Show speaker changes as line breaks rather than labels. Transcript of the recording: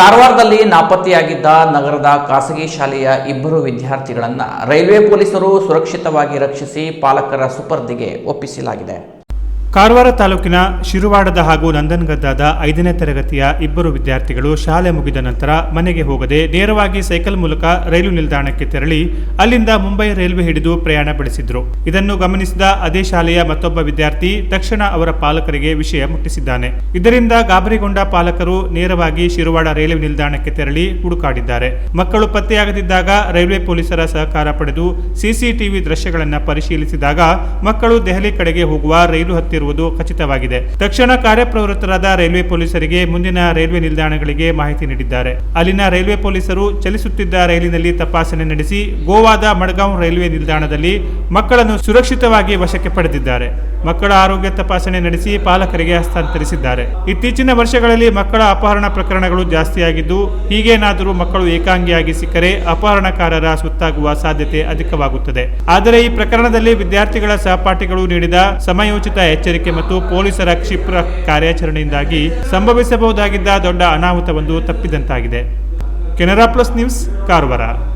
ಕಾರವಾರದಲ್ಲಿ ನಾಪತ್ತೆಯಾಗಿದ್ದ ನಗರದ ಖಾಸಗಿ ಶಾಲೆಯ ಇಬ್ಬರು ವಿದ್ಯಾರ್ಥಿಗಳನ್ನು ರೈಲ್ವೆ ಪೊಲೀಸರು ಸುರಕ್ಷಿತವಾಗಿ ರಕ್ಷಿಸಿ ಪಾಲಕರ ಸುಪರ್ದಿಗೆ ಒಪ್ಪಿಸಲಾಗಿದೆ.
ಕಾರವಾರ ತಾಲೂಕಿನ ಶಿರುವಾಡದ ಹಾಗೂ ನಂದನ್ಗದ್ದಾದ ಐದನೇ ತರಗತಿಯ ಇಬ್ಬರು ವಿದ್ಯಾರ್ಥಿಗಳು ಶಾಲೆ ಮುಗಿದ ನಂತರ ಮನೆಗೆ ಹೋಗದೆ ನೇರವಾಗಿ ಸೈಕಲ್ ಮೂಲಕ ರೈಲು ನಿಲ್ದಾಣಕ್ಕೆ ತೆರಳಿ ಅಲ್ಲಿಂದ ಮುಂಬೈ ರೈಲ್ವೆ ಹಿಡಿದು ಪ್ರಯಾಣ ಬೆಳೆಸಿದ್ರು. ಇದನ್ನು ಗಮನಿಸಿದ ಅದೇ ಶಾಲೆಯ ಮತ್ತೊಬ್ಬ ವಿದ್ಯಾರ್ಥಿ ತಕ್ಷಣ ಅವರ ಪಾಲಕರಿಗೆ ವಿಷಯ ಮುಟ್ಟಿಸಿದ್ದಾನೆ. ಇದರಿಂದ ಗಾಬರಿಗೊಂಡ ಪಾಲಕರು ನೇರವಾಗಿ ಶಿರುವಾಡ ರೈಲ್ವೆ ನಿಲ್ದಾಣಕ್ಕೆ ತೆರಳಿ ಹುಡುಕಾಡಿದ್ದಾರೆ. ಮಕ್ಕಳು ಪತ್ತೆಯಾಗದಿದ್ದಾಗ ರೈಲ್ವೆ ಪೊಲೀಸರ ಸಹಕಾರ ಪಡೆದು ಸಿಸಿಟಿವಿ ದೃಶ್ಯಗಳನ್ನು ಪರಿಶೀಲಿಸಿದಾಗ ಮಕ್ಕಳು ದೆಹಲಿ ಕಡೆಗೆ ಹೋಗುವ ರೈಲು ಹತ್ತಿರುವುದು ಖಚಿತವಾಗಿದೆ. ತಕ್ಷಣ ಕಾರ್ಯಪ್ರವೃತ್ತರಾದ ರೈಲ್ವೆ ಪೊಲೀಸರಿಗೆ ಮುಂದಿನ ರೈಲ್ವೆ ನಿಲ್ದಾಣಗಳಿಗೆ ಮಾಹಿತಿ ನೀಡಿದ್ದಾರೆ. ಅಲ್ಲಿನ ರೈಲ್ವೆ ಪೊಲೀಸರು ಚಲಿಸುತ್ತಿದ್ದ ರೈಲಿನಲ್ಲಿ ತಪಾಸಣೆ ನಡೆಸಿ ಗೋವಾದ ಮಡ್ಗಾಂವ್ ರೈಲ್ವೆ ನಿಲ್ದಾಣದಲ್ಲಿ ಮಕ್ಕಳನ್ನು ಸುರಕ್ಷಿತವಾಗಿ ವಶಕ್ಕೆ ಪಡೆದಿದ್ದಾರೆ. ಮಕ್ಕಳ ಆರೋಗ್ಯ ತಪಾಸಣೆ ನಡೆಸಿ ಪಾಲಕರಿಗೆ ಹಸ್ತಾಂತರಿಸಿದ್ದಾರೆ. ಇತ್ತೀಚಿನ ವರ್ಷಗಳಲ್ಲಿ ಮಕ್ಕಳ ಅಪಹರಣ ಪ್ರಕರಣಗಳು ಜಾಸ್ತಿಯಾಗಿದ್ದು, ಹೀಗೇನಾದರೂ ಮಕ್ಕಳು ಏಕಾಂಗಿಯಾಗಿ ಸಿಕ್ಕರೆ ಅಪಹರಣಕಾರರ ಸುತ್ತಾಗುವ ಸಾಧ್ಯತೆ ಅಧಿಕವಾಗುತ್ತದೆ. ಆದರೆ ಈ ಪ್ರಕರಣದಲ್ಲಿ ವಿದ್ಯಾರ್ಥಿಗಳ ಸಹಪಾಠಿಗಳು ನೀಡಿದ ಸಮಯೋಚಿತ ಎಚ್ಚರಿಕೆ ಮತ್ತು ಪೊಲೀಸರ ಕ್ಷಿಪ್ರ ಕಾರ್ಯಾಚರಣೆಯಿಂದಾಗಿ ಸಂಭವಿಸಬಹುದಾಗಿದ್ದ ದೊಡ್ಡ ಅನಾಹುತವೊಂದು ತಪ್ಪಿದಂತಾಗಿದೆ. Canara plus news, Karwar.